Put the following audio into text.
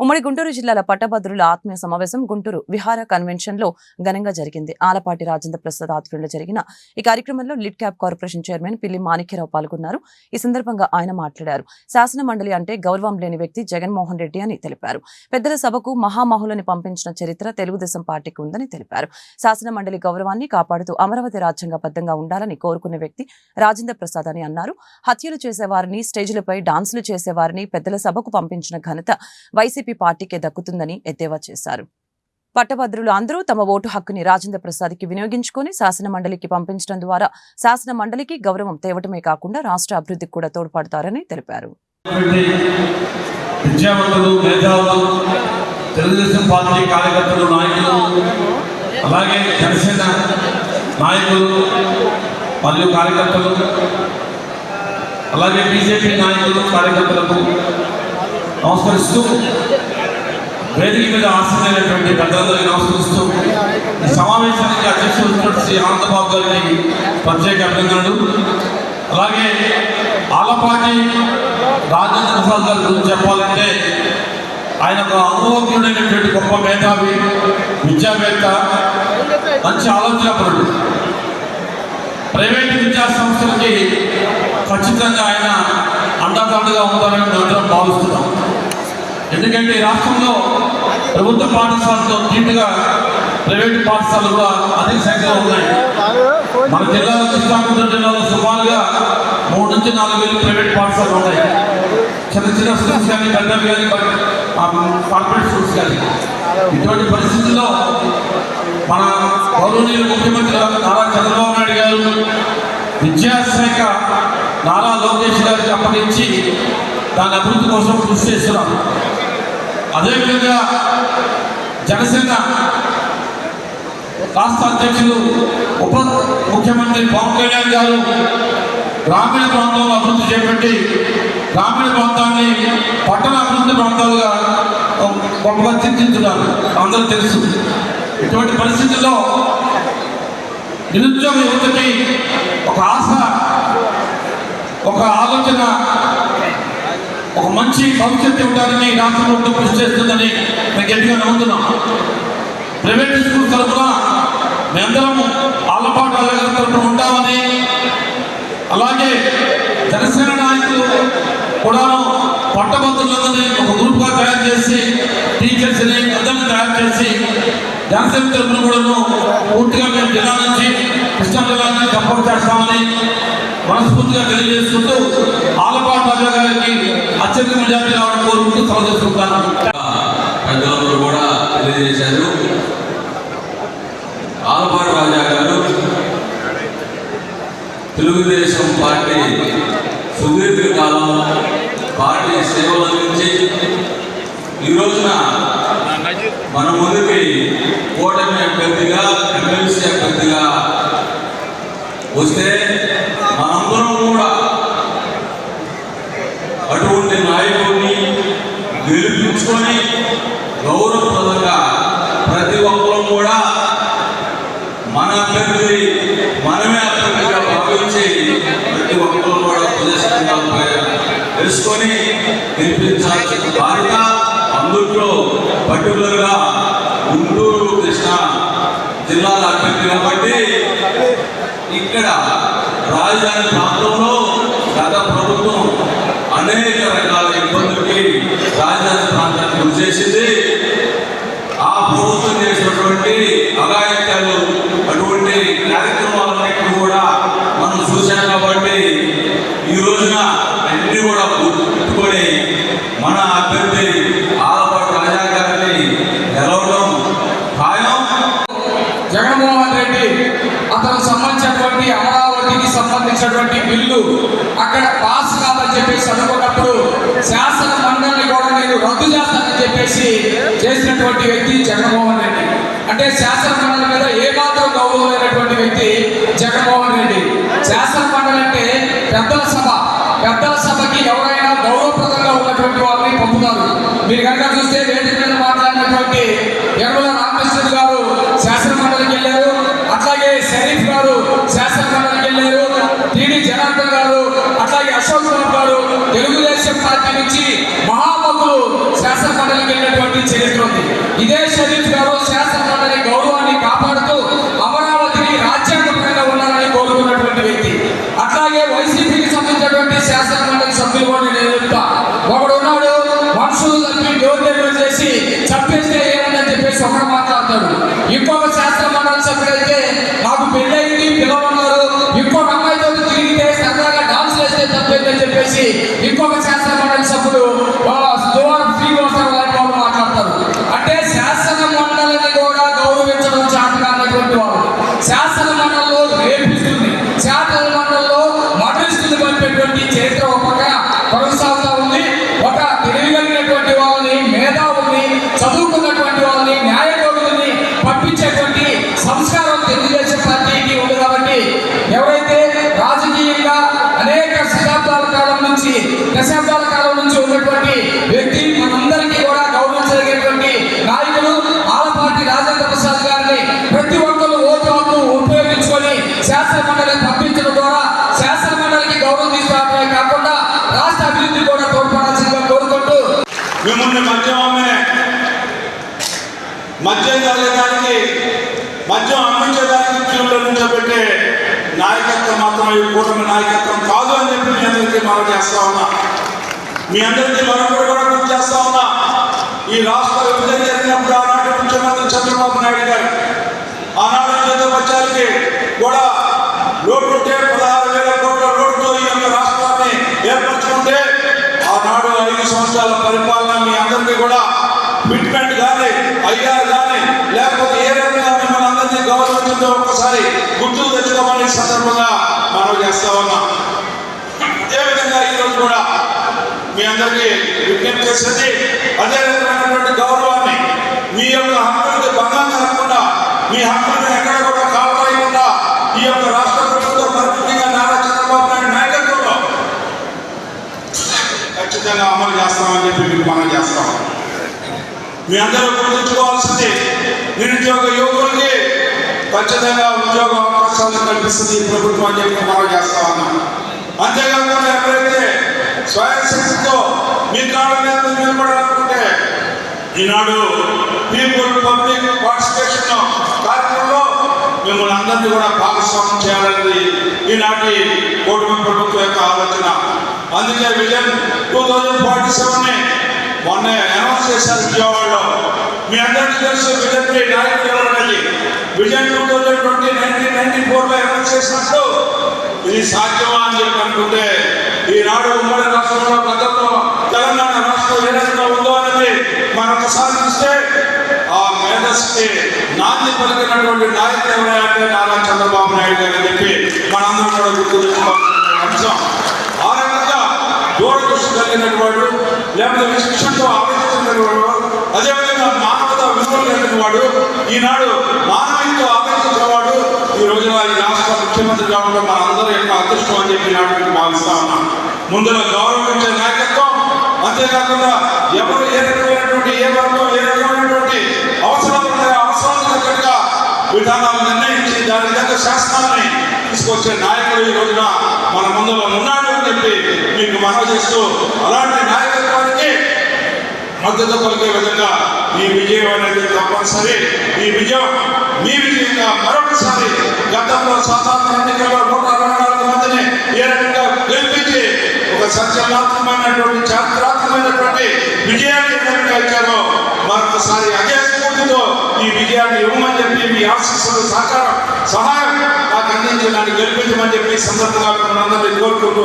ఉమ్మడి గుంటూరు జిల్లాల పట్టభద్రుల ఆత్మీయ సమావేశం గుంటూరు విహార కన్వెన్షన్లో ఘనంగా జరిగింది. ఆలపాటి రాజేంద్ర ప్రసాద్ ఆధ్వర్యంలో జరిగిన ఈ కార్యక్రమంలో లిడ్ క్యాప్ కార్పొరేషన్ చైర్మన్ పిల్లి మాణిక్యరావు పాల్గొన్నారు. ఈ సందర్భంగా ఆయన మాట్లాడారు. శాసన మండలి అంటే గౌరవం లేని వ్యక్తి జగన్మోహన్ రెడ్డి అని తెలిపారు. పెద్దల సభకు మహామహులని పంపించిన చరిత్ర తెలుగుదేశం పార్టీకి ఉందని తెలిపారు. శాసన మండలి గౌరవాన్ని కాపాడుతూ అమరావతి రాజ్యాంగబద్ధంగా ఉండాలని కోరుకునే వ్యక్తి రాజేంద్ర ప్రసాద్ అని అన్నారు. హత్యలు చేసేవారిని స్టేజీలపై డాన్సులు చేసేవారిని పెద్దల సభకు పంపించిన ఘనత వైసీపీ పార్టీకే దక్కుతుందని ఎద్దేవా చేశారు. పట్టభద్రులు అందరూ తమ ఓటు హక్కుని రాజేంద్ర ప్రసాద్కి వినియోగించుకొని శాసన మండలికి పంపించడం ద్వారా శాసన మండలికి గౌరవం తేవటమే కాకుండా రాష్ట్ర అభివృద్ధికి కూడా తోడ్పడతారని తెలిపారు. తెలుగుదేశం పార్టీ కార్యకర్తలు నాయకులు అలాగే జనసేన నాయకులు మరియు కార్యకర్తలు అలాగే బీజేపీ నాయకులు కార్యకర్తలకు నమస్కరిస్తూ వేదిక మీద ఆసనైనటువంటి పెద్దలందరికీ నమస్కరిస్తూ ఈ సమావేశానికి అధ్యక్షుడు శ్రీ ఆనందబాబు గారికి ప్రత్యేక అభినందనలు. అలాగే ఆలపాటి రాజేంద్ర ప్రసాద్ గారి గురించి చెప్పాలంటే ఆయన ఒక అనుభవజ్ఞుడైనటువంటి గొప్ప మేధావి విద్యావేత్త మంచి ఆలోచనపరుడు. ప్రైవేట్ విద్యా సంస్థలకి ఖచ్చితంగా ఆయన అండదండగా ఉండాలని మేమందరం భావిస్తున్నాం. ఎందుకంటే ఈ రాష్ట్రంలో ప్రభుత్వ పాఠశాలతో తీటుగా ప్రైవేట్ పాఠశాలలు కూడా అధిక సంఖ్యలో ఉన్నాయి. మన జిల్లాలో కృష్ణాగుంటూరు జిల్లాలో సుమారుగా మూడు నుంచి నాలుగు వేలు ప్రైవేట్ పాఠశాలలు ఉన్నాయి చిన్న చిన్న స్కూల్స్ కానీ పెద్దవి కానీ కార్పొరేట్ స్కూల్స్ కానీ. ఇటువంటి పరిస్థితుల్లో మన గౌరవనీయులు ముఖ్యమంత్రి నారా చంద్రబాబు నాయుడు గారు విద్యాశాఖ నారా లోకేష్ గారికి అప్పగించి దాని అభివృద్ధి కోసం కృషి చేస్తున్నారు. అదేవిధంగా జనసేన రాష్ట్ర అధ్యక్షులు ఉప ముఖ్యమంత్రి పవన్ కళ్యాణ్ గారు గ్రామీణ ప్రాంతంలో అభివృద్ధి చేపట్టి గ్రామీణ ప్రాంతాన్ని పట్టణ అభివృద్ధి ప్రాంతాలుగా గొప్పగా తీర్చిదిద్దున్నారు అందరూ తెలుసు. ఇటువంటి పరిస్థితుల్లో నిరుద్యోగ యువతకి ఒక ఆశ ఒక ఆలోచన ఒక మంచి భవిష్యత్తు ఇవ్వడానికి రాష్ట్ర ప్రభుత్వం కృషి చేస్తుందని మేము గట్టిగా నమ్ముతున్నాం. ప్రైవేట్ స్కూల్ తరఫున మేమందరం ఆలపాటు అల్లగారి తరఫున ఉంటామని అలాగే జనసేన నాయకులు కూడా పట్టభద్రులందరినీ ఒక గ్రూప్గా తయారు చేసి టీచర్స్ని అందరినీ తయారు చేసి జనసేన తరఫున కూడాను పూర్తిగా మేము జిల్లా నుంచి కృష్ణా జిల్లా నుంచి సపోర్ట్ చేస్తామని మనస్ఫూర్తిగా తెలియజేసుకుంటూ ఆలపాటు రాజా గారికి అత్యధిక మెజార్టీ రావడం కోరుకుంటూ సెలవు చేసుకుంటాను పెద్దలందరూ కూడా తెలియజేశారు. ఆల్పాడు రాజా గారు తెలుగుదేశం పార్టీ సుదీర్ఘ కాలం పార్టీ సేవలు అందించి ఈ రోజున మన ముందుకి కూటమి అభ్యర్థిగా ఎమ్మెల్సీ అభ్యర్థిగా వస్తే మనందరం కూడా అటువంటి నాయకుడిని గెలిపించుకొని గౌరవప్రదంగా ప్రతి ఒక్కరూ కూడా మన అభ్యర్థి మనమే అభ్యర్థిగా భావించి ప్రతి ఒక్కరూ కూడా ప్రదేశంగా తెలుసుకొని గెలిపించాల్సిన బాధ్యత అందులో పర్టికులర్గా గుంటూరు కృష్ణా జిల్లాల అభ్యర్థి కాబట్టి ఇక్కడ రాజధాని ప్రాంతంలో గత ప్రభుత్వం అనేక రకాల ఇబ్బందులకి రాజధాని ప్రాంతాన్ని గురి చేసింది ఆ ప్రభుత్వం చేసినటువంటి అగాయత్యాలు అటువంటి కార్యక్రమాలన్నింటినీ కూడా మనం చూశాం కాబట్టి ఈ రోజున అన్ని కూడా గుర్తుపెట్టుకొని మన అభ్యర్థి ఆలపాటి రాజా గారిని గెలవడం ఖాయం. జగన్మోహన్ రెడ్డి అతనికి సంబంధించినటువంటి అమరావతికి సంబంధించినటువంటి బిల్లు అక్కడ పాస్ కాదని చెప్పేసి అనుకున్నప్పుడు శాసన మండలిని కూడా నేను రద్దు చేస్తానని చెప్పేసి చేసినటువంటి వ్యక్తి జగన్మోహన్ రెడ్డి. అంటే శాసన మండలి మీద ఏమాత్రం గౌరవమైనటువంటి వ్యక్తి జగన్మోహన్ రెడ్డి. శాసన మండలి అంటే పెద్దల సభ. పెద్దల సభకి ఎవరైనా గౌరవప్రదంగా ఉన్నటువంటి వారిని పంపుతారు. మీరు కనుక తెలుగుదేశం పార్టీ నుంచి మహామతులు శాసన వెళ్ళినటువంటి చరిత్ర ఉంది. ఇదే షరీఫ్ గారు శాసనమండలి గౌరవాన్ని కాపాడుతూ అమరావతిని రాజ్యాంగ రాజ్యాంగపరంగా ఉండాలని కోరుకున్నటువంటి వ్యక్తి. అట్లాగే వైసీపీకి సంబంధించినటువంటి శాసనమండలి సభ్యులు కూడా మద్యం అమ్మే మద్యం తాగడానికి మద్యం అమ్మించేదానికి క్యూలో నిలబెట్టే నాయకత్వం మాత్రం ఈ కూటమి నాయకత్వం కాదు అని చెప్పి మీ అందరికీ మనం చేస్తా ఉన్నా. మీ అందరికీ మరొకటి కూడా గుర్తు చేస్తా ఉన్నా. ఈ రాష్ట్ర విభజన జరిగినప్పుడు ఆనాటి ముఖ్యమంత్రి చంద్రబాబు నాయుడు గారు ఆనాడు చేత జీతపత్యాలకి కూడా ఐఆర్ కానీ లేకపోతే ఏ రకంగా మిమ్మల్ని అందరినీ గౌరవించిందో ఒక్కసారి గుర్తు తెచ్చుకోమని సందర్భంగా మనం చేస్తా ఉన్నాం. అదేవిధంగా ఈరోజు కూడా మీ అందరికీ విజ్ఞప్తి చేసేది అదే రకమైనటువంటి గౌరవాన్ని మీ యొక్క హక్కులకి భంగం కలగకుండా మీ హక్కులను ఎక్కడ కూడా కాపాడకుండా ఈ యొక్క రాష్ట్ర ప్రభుత్వం పరిమితిగా నారా చంద్రబాబు నాయుడు నాయకత్వంలో ఖచ్చితంగా అమలు చేస్తామని చెప్పి మీకు మనం చేస్తాం. మీ అందరూ గుర్తుంచుకోవాల్సింది నిరుద్యోగ యువకులకి ఖచ్చితంగా ఉద్యోగ అవకాశాలు కల్పిస్తుంది ఈ ప్రభుత్వం అని చెప్పి మనం చేస్తా ఉన్నాం. అంతేకాకుండా ఎవరైతే స్వయం శక్తితో మీ కాళ్ళ మీద నిలబడాలనుకుంటే ఈనాడు పీపుల్ పబ్లిక్ పార్టిసిపేషన్ కార్యక్రమంలో మిమ్మల్ని అందరినీ కూడా భాగస్వామ్యం చేయాలనేది ఈనాటి కూటమి ప్రభుత్వం యొక్క ఆలోచన. అందుకే vision two thousand forty seven మొన్న అనౌన్స్ చేశారు విజయవాడ మీ అందరికీ తెలుసు విజన్ త్రీ నాయకుడు ఎవరండి vision two thousand twenty nineteen ninety ఫోర్లో అనౌన్స్ చేసినట్టు ఇది సాధ్యమా అని చెప్పి అనుకుంటే ఈనాడు ఉమ్మడి రాష్ట్రంలో గతంలో తెలంగాణ రాష్ట్రం ఏ రకంగా ఉందో అనేది మనం ఒకసారి చూస్తే ఆ మేధస్కి నాంది పలికినటువంటి నాయకుడు ఎవరంటే నారా చంద్రబాబు నాయుడు గారు చెప్పి మనందరం కూడా గుర్తు అంశం. ఆ రకంగా దూరదృష్టి కలిగినటువంటి లేకపోతే విశిక్షణతో ఆలోచించినటువంటి వాడు అదేవిధంగా మానవత విలువలు కలిగిన వాడు ఈనాడు మానవీయతో ఆలోచించేవాడు ఈ రోజున ఈ రాష్ట్ర ముఖ్యమంత్రిగా ఉండడం మన అందరూ ఎంతో అదృష్టం అని చెప్పి నాటికి భావిస్తా ఉన్నాం. ముందులో గౌరవించే నాయకత్వం అంతేకాకుండా ఎవరు ఏ రకమైనటువంటి ఏ వర్గం ఏ రకమైనటువంటి అవసరాలు అవసరాలు తగ్గట్టుగా విధానాలు నిర్ణయించి దాని విధంగా శాస్త్రాన్ని తీసుకొచ్చే నాయకుడు ఈ రోజున మన ముందులో ఉన్నాడు అని చెప్పి మీకు మనవి చేస్తూ అలాంటి నాయకత్వం మద్దతు పలికే విధంగా ఈ విజయం అనేది తప్పనిసరి. ఈ విజయం మీ విజయంగా మరొకసారి గతంలో సాధారణ ఎన్నికల్లో నూట అరవై నాలుగు మందిని ఏ రకంగా గెలిపించి ఒక సంచలనాత్మకమైనటువంటి చారిత్రాత్మకమైనటువంటి విజయాన్ని ఏ రకంగా ఇచ్చారో మరొకసారి అదే స్ఫూర్తితో ఈ విజయాన్ని ఇవ్వమని చెప్పి మీ ఆశీస్సులు సహకారం సహాయం నాకు అందించి నన్ను గెలిపించమని చెప్పి సందర్భంగా మిమ్మల్ని అందరినీ కోరుకుంటూ